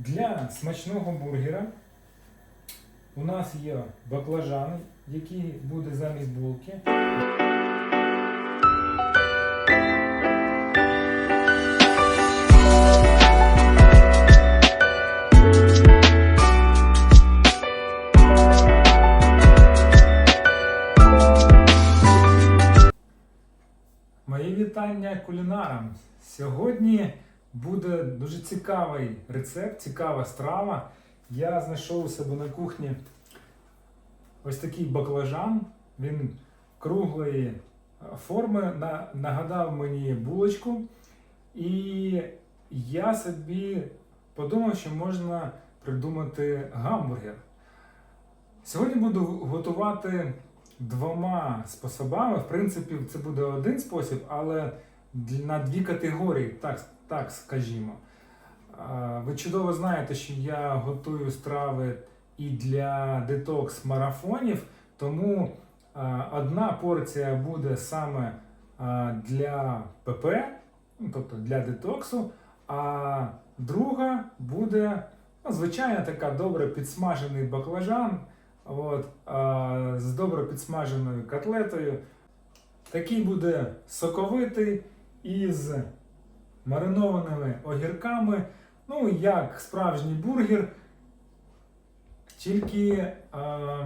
Для смачного бургера у нас є баклажан, який буде замість булки. Мої вітання кулінарам. Сьогодні буде дуже цікавий рецепт, цікава страва. Я знайшов у себе на кухні ось такий баклажан. Він круглої е, форми, нагадав мені булочку. І я собі подумав, що можна придумати гамбургер. Сьогодні буду готувати двома способами. В принципі, це буде один спосіб, але на дві категорії, так, так скажімо. Ви чудово знаєте, що я готую страви і для детокс-марафонів, тому одна порція буде саме для ПП, ну, тобто для детоксу, а друга буде ну, звичайно така добре підсмажений баклажан. От, з добре підсмаженою котлетою. Такий буде соковитий із маринованими огірками. Ну, як справжній бургер. Тільки а,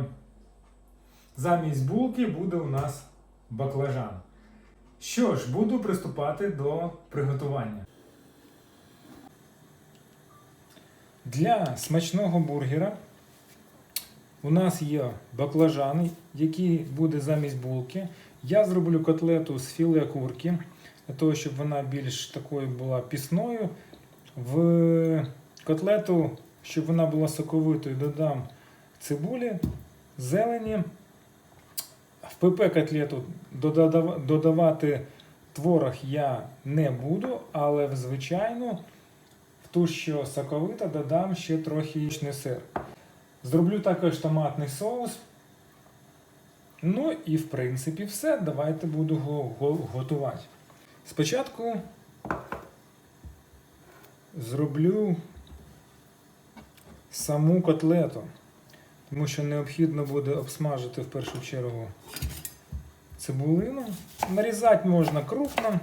замість булки буде у нас баклажан. Що ж, буду приступати до приготування. Для смачного бургера у нас є баклажан, який буде замість булки. Я зроблю котлету з філе курки, для того, щоб вона більш такою була пісною. В котлету, щоб вона була соковитою, додам цибулі, зелені. В ПП котлету додава- додавати творог я не буду, але в звичайну, в ту, що соковита, додам ще трохи яєчний сир. Зроблю також томатний соус. Ну і в принципі все. Давайте буду го- готувати. Спочатку зроблю саму котлету, тому що необхідно буде обсмажити в першу чергу цибулину. Нарізати можна крупно.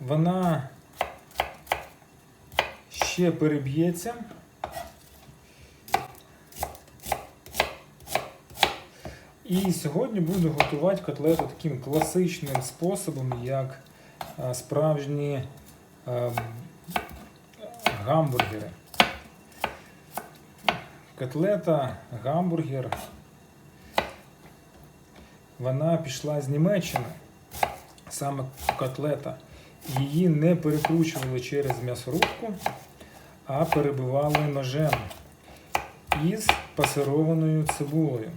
Вона ще переб'ється. І сьогодні буду готувати котлету таким класичним способом, як е, справжні е, гамбургери. Котлета, гамбургер, вона пішла з Німеччини, саме котлета. Її не перекручували через м'ясорубку, а перебивали ножем із пасированою цибулею.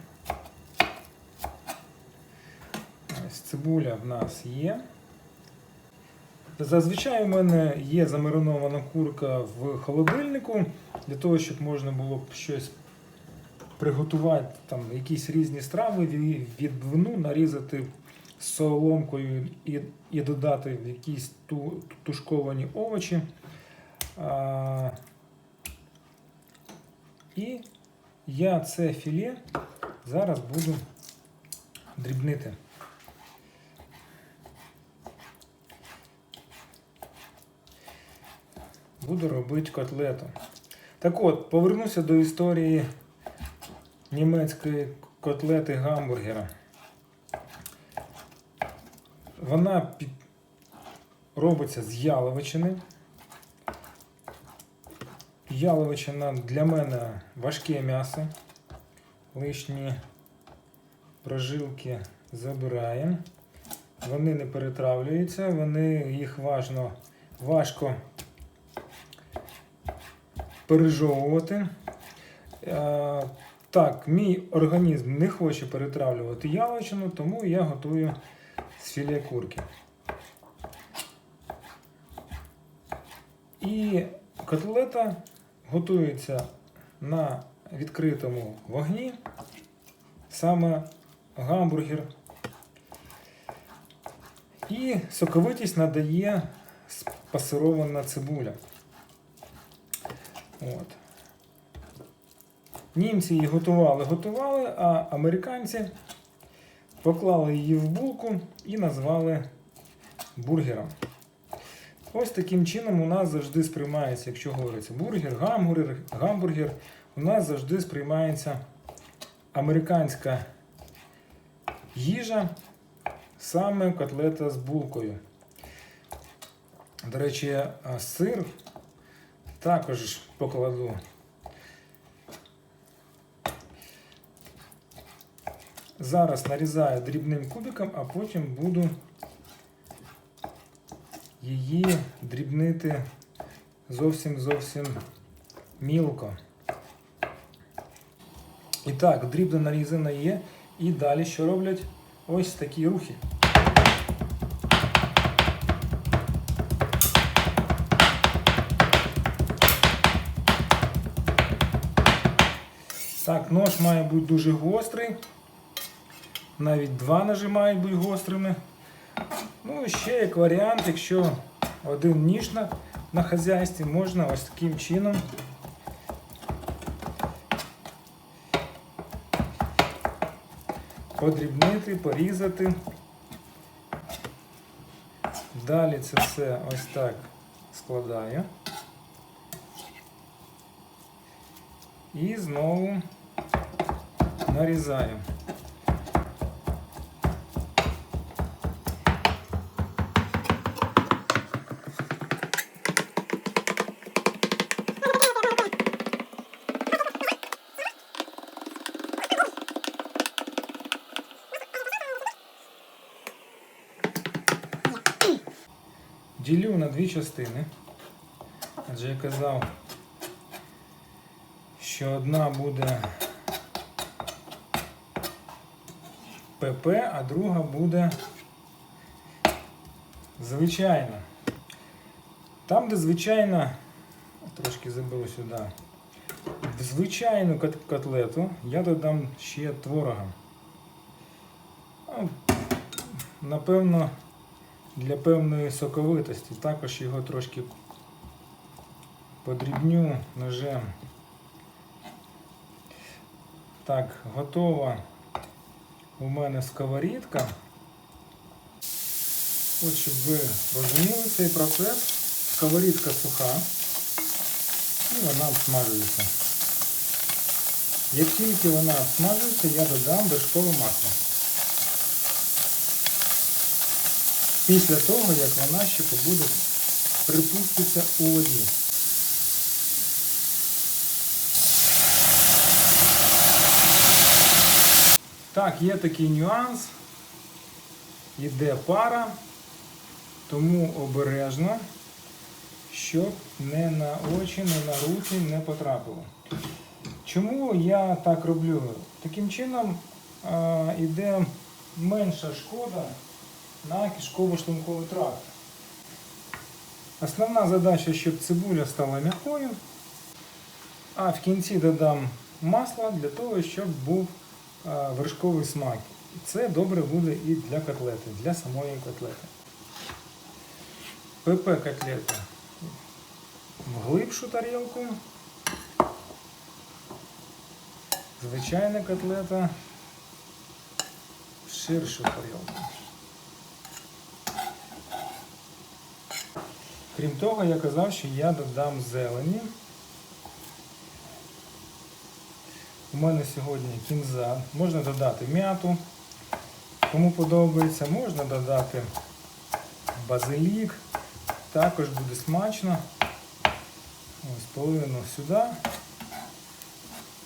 Ось цибуля в нас є. Зазвичай у мене є замаринована курка в холодильнику, для того, щоб можна було б щось приготувати, там якісь різні страви, ві- відбивну, нарізати з соломкою і, і додати якісь ту, тушковані овочі. А, і я це філе зараз буду дрібнити. Буду робити котлету. Так от, повернуся до історії німецької котлети гамбургера. Вона робиться з яловичини. Яловичина для мене важке м'ясо. Лишні прожилки забираємо. Вони не перетравлюються, вони їх важно, важко пережовувати. Е, Так, мій організм не хоче перетравлювати яловичину, тому я готую з філе курки. І котлета готується на відкритому вогні, саме гамбургер. І соковитість надає пасирована цибуля. От. Німці її готували, готували, а американці поклали її в булку і назвали бургером. Ось таким чином у нас завжди сприймається, якщо говориться бургер, гамбургер, гамбургер, у нас завжди сприймається американська їжа, саме котлета з булкою. До речі, сир також покладу. Зараз нарізаю дрібним кубиком, а потім буду її дрібнити зовсім зовсім мілко. І так, дрібно нарізана є. І далі що роблять? Ось такі рухи. Так, нож має бути дуже гострий. Навіть два ножі мають бути гострими. Ну, і ще як варіант, якщо один ніж на, на хазяйстві, можна ось таким чином подрібнити, порізати. Далі це все ось так складаю. І знову нарізаю. Ділю на дві частини. Адже я казав, що одна буде ПП, а друга буде звичайна. Там, де звичайна, трошки забило сюди, в звичайну котлету я додам ще творога. Ну, Напевно, для певної соковитості також його трошки подрібню ножем. Так, готова у мене сковорідка. От щоб ви розуміли цей процес. Сковорідка суха і вона обсмажується. Як тільки вона обсмажується, я додам вершкове масло. Після того, як вона ще побуде припуститься у воді. Так, є такий нюанс. Іде пара, тому обережно, щоб не на очі, не на руки не потрапило. Чому я так роблю? Таким чином а, іде менша шкода на кишково-шлунковий тракт. Основна задача, щоб цибуля стала м'якою, а в кінці додам масло для того, щоб був вершковий смак. Це добре буде і для котлети, для самої котлети. ПП котлета в глибшу тарілку. Звичайна котлета в ширшу тарілку. Крім того, я казав, що я додам зелені. У мене сьогодні кінза. Можна додати м'яту, кому подобається, можна додати базилік. Також буде смачно. Ось половину сюди,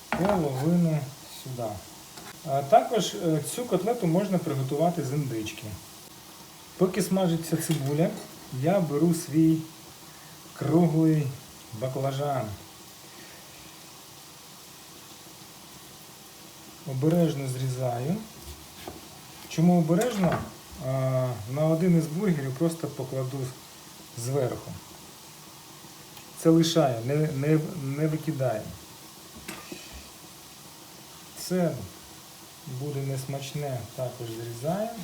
половину сюди. А також е, цю котлету можна приготувати з індички. Поки смажиться цибуля, я беру свій круглий баклажан. Обережно зрізаю. Чому обережно? На один із бургерів просто покладу зверху. Це лишаю, не, не, не викидаю. Це буде несмачне, також зрізаємо.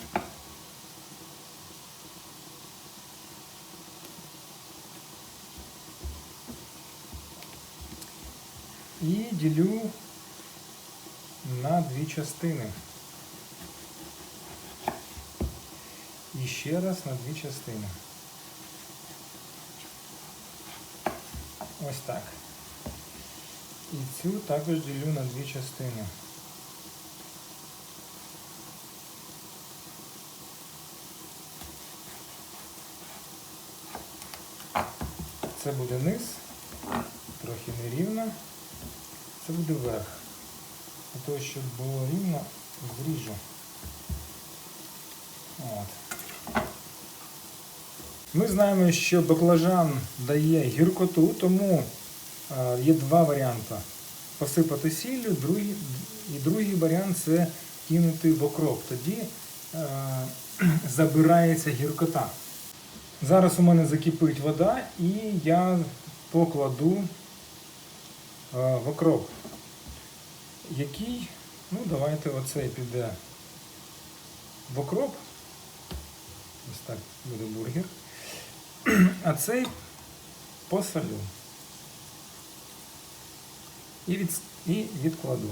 і ділю на дві частини. І ще раз на дві частини. Ось так. І цю також ділю на дві частини. Це буде низ, трохи нерівно. Це буде верх. Для того, щоб було рівно, зріжу. От. Ми знаємо, що баклажан дає гіркоту, тому е, є два варіанти. Посипати сіллю, другий, і другий варіант це кинути в окроп. Тоді е, забирається гіркота. Зараз у мене закипить вода і я покладу е, в окроп. Який, ну давайте оцей піде в окроп. Ось так буде бургер. А цей посолю. І, від, і відкладу.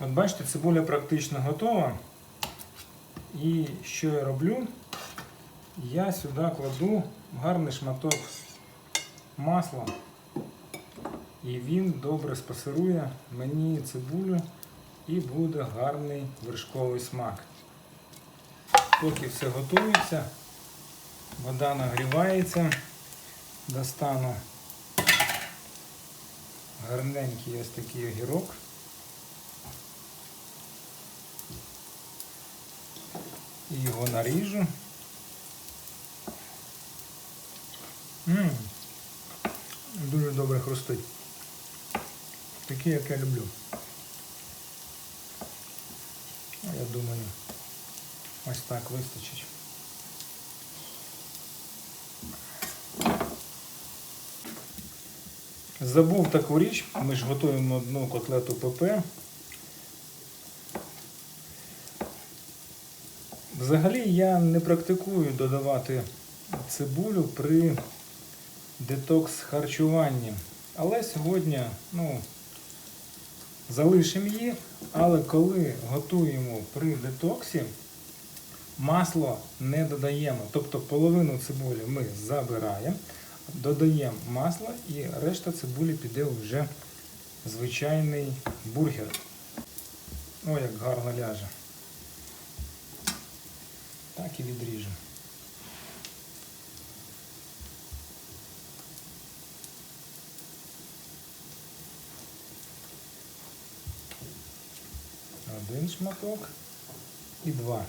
От бачите, цибуля практично готова. І що я роблю? Я сюди кладу гарний шматок масла. І він добре спасирує мені цибулю і буде гарний вершковий смак. Поки все готується, вода нагрівається, достану гарненький ось такий огірок. І його наріжу. М Дуже добре хрустить. Такі, як я люблю. Я думаю, ось так вистачить. Забув таку річ, ми ж готуємо одну котлету ПП. Взагалі я не практикую додавати цибулю при детокс харчуванні. Але сьогодні ну, залишимо її, але коли готуємо при детоксі, масло не додаємо. Тобто половину цибулі ми забираємо, додаємо масло і решта цибулі піде вже звичайний бургер. О, як гарно ляже. Так і відріжемо. Один шматок і два.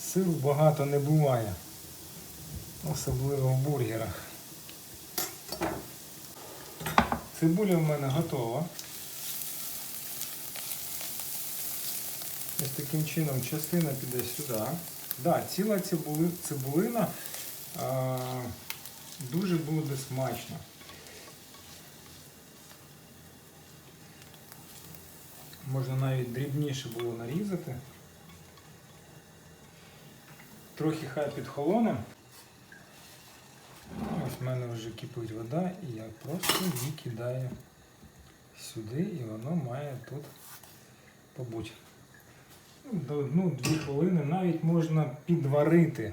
Сиру багато не буває, особливо в бургерах. Цибуля в мене готова. Ось таким чином частина піде сюди. Да, ціла цибули, цибулина а, дуже буде смачно. Можна навіть дрібніше було нарізати. Трохи хай підхолоне. Ось в мене вже кипить вода і я просто її кидаю сюди і воно має тут побути. Ну, до одну-дві хвилини навіть можна підварити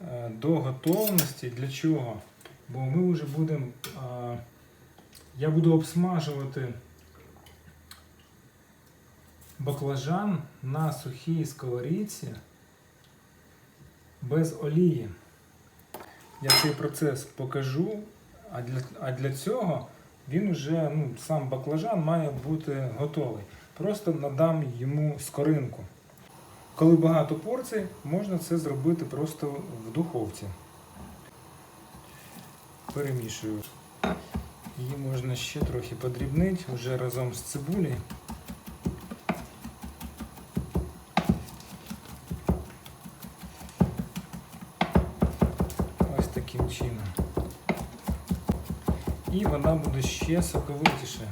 е, до готовності. Для чого? Бо ми вже будемо, е, я буду обсмажувати баклажан на сухій сковорідці без олії. Я цей процес покажу, а для, а для цього він вже, ну, сам баклажан має бути готовий. Просто надам йому скоринку. Коли багато порцій, можна це зробити просто в духовці. Перемішую. Її можна ще трохи подрібнити вже разом з цибулею. Ось таким чином. І вона буде ще соковитіша.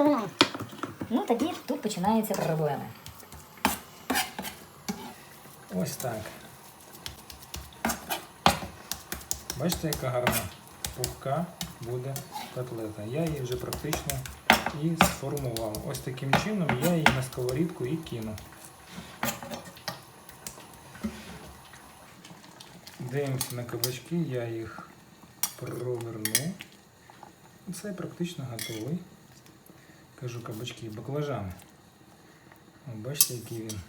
кулінаром. Ну тоді тут починаються проблеми. Ось так. Бачите, яка гарна пухка буде котлета. Я її вже практично і сформував. Ось таким чином я її на сковорідку і кину. Дивимося на кабачки, я їх проверну. Це практично готовий. Кажу кабачки, баклажани. Бачите, який він.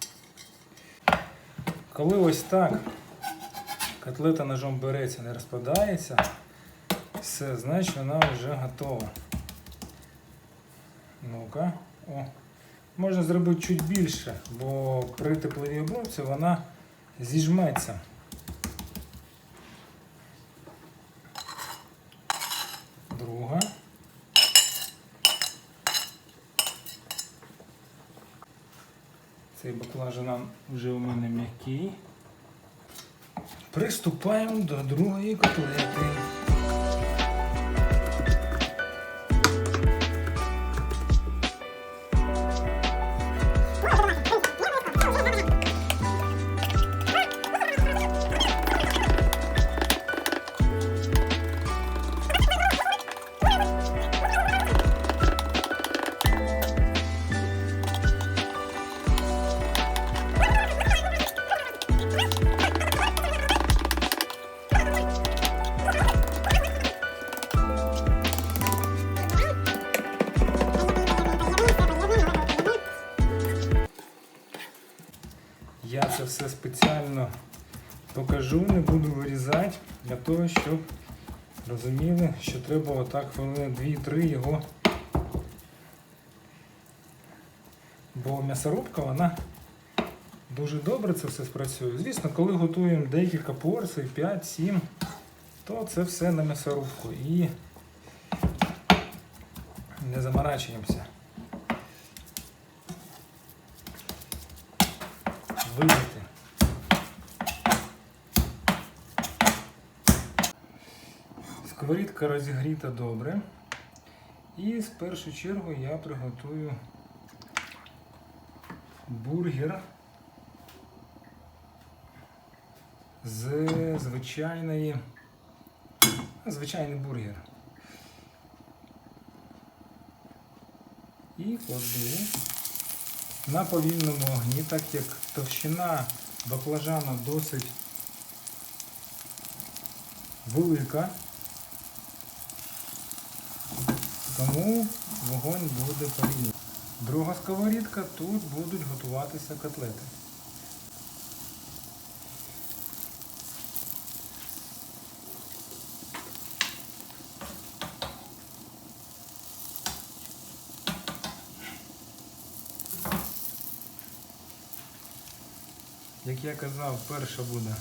Коли ось так котлета ножом береться, не розпадається, все, значить вона вже готова. Ну-ка, о. Можна зробити чуть більше, бо при тепловій обробці вона зіжметься. Друга. Цей баклажан вже у мене м'який. Приступаємо до другої котлети. Я це все спеціально покажу, не буду вирізати для того, щоб розуміли, що треба отак хвилини 2-3 його. Бо м'ясорубка, вона дуже добре це все спрацює. Звісно, коли готуємо декілька порцій, 5-7, то це все на м'ясорубку і не заморачуємося. Вийти. Сковорідка розігріта добре. І в першу чергу я приготую бургер з звичайної. Звичайний бургер. І кладу на повільному огні, так як товщина баклажана досить велика, тому вогонь буде повільний. Друга сковорідка, тут будуть готуватися котлети. Як я казав, перша буде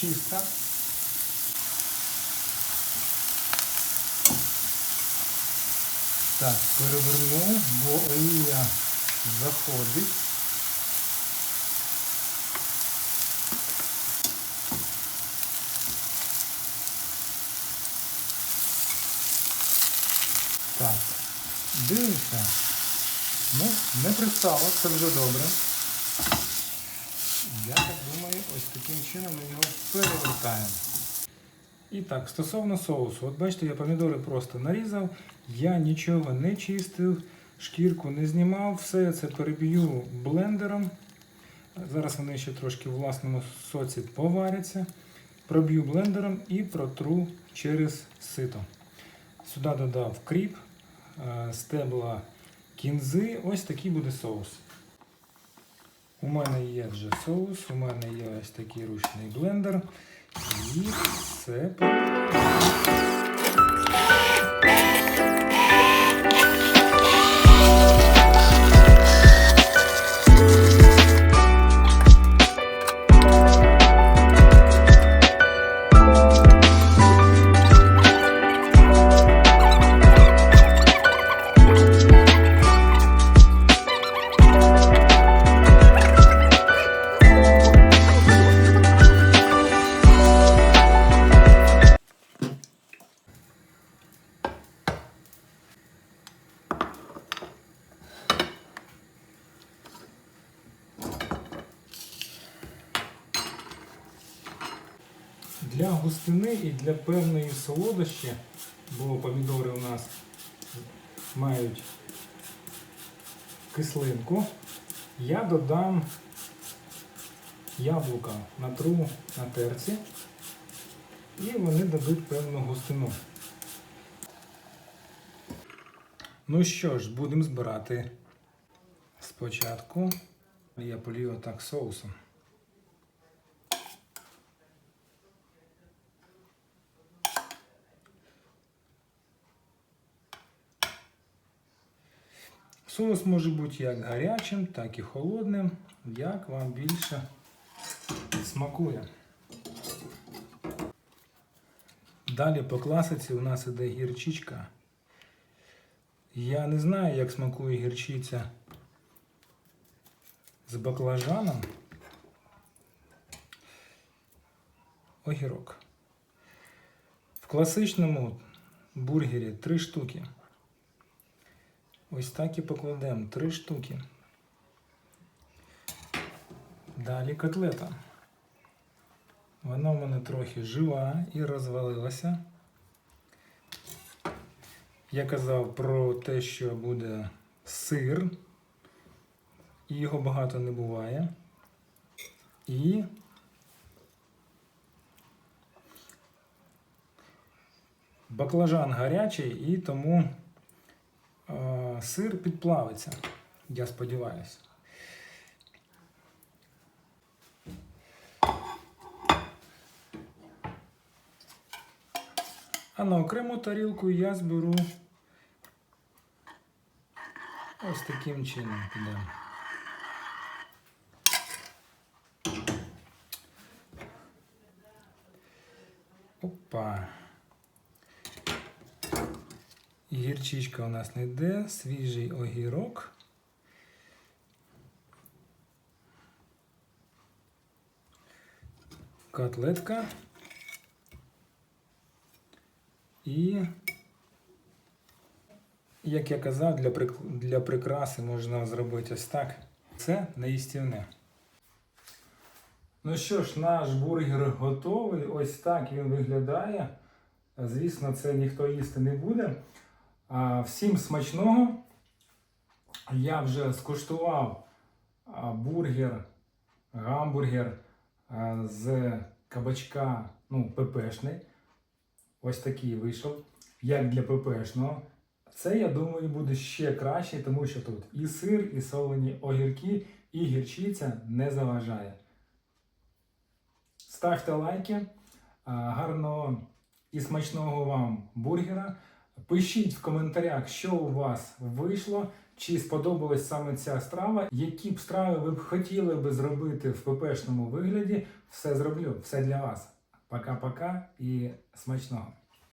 чиста. Так, переверну, бо олія заходить. Так, дивимося. Ну, не пристало, це вже добре. Я так думаю, ось таким чином ми його перевертаємо. І так, стосовно соусу, от бачите, я помідори просто нарізав, я нічого не чистив, шкірку не знімав, все це переб'ю блендером. Зараз вони ще трошки в власному соці поваряться. Проб'ю блендером і протру через сито. Сюди додав кріп, стебла кінзи. Ось такий буде соус. У мене є вже соус, у мене є ось такий ручний блендер. І все для певної солодощі, бо помідори у нас мають кислинку, я додам яблука натру на терці і вони дадуть певну густину. Ну що ж, будемо збирати спочатку. Я полію отак соусом. Соус може бути як гарячим, так і холодним, як вам більше смакує. Далі по класиці у нас іде гірчичка. Я не знаю, як смакує гірчиця з баклажаном. Огірок. В класичному бургері три штуки. Ось так і покладемо три штуки. Далі котлета. Вона в мене трохи жива і розвалилася. Я казав про те, що буде сир, і його багато не буває. І баклажан гарячий, і тому сир підплавиться, я сподіваюся. А на окрему тарілку я зберу ось таким чином піде. Опа. Гірчичка у нас не йде, свіжий огірок. Котлетка. І, як я казав, для, для прикраси можна зробити ось так. Це неїстівне. Ну що ж, наш бургер готовий. Ось так він виглядає. Звісно, це ніхто їсти не буде. Всім смачного. Я вже скуштував бургер, гамбургер з кабачка, ну, ППшний. Ось такий вийшов, як для ППшного. Це, я думаю, буде ще краще, тому що тут і сир, і солені огірки, і гірчиця не заважає. Ставте лайки, гарного і смачного вам бургера. Пишіть в коментарях, що у вас вийшло, чи сподобалась саме ця страва, які б страви ви б хотіли би зробити в ППшному вигляді. Все зроблю, все для вас. Пока-пока і смачного!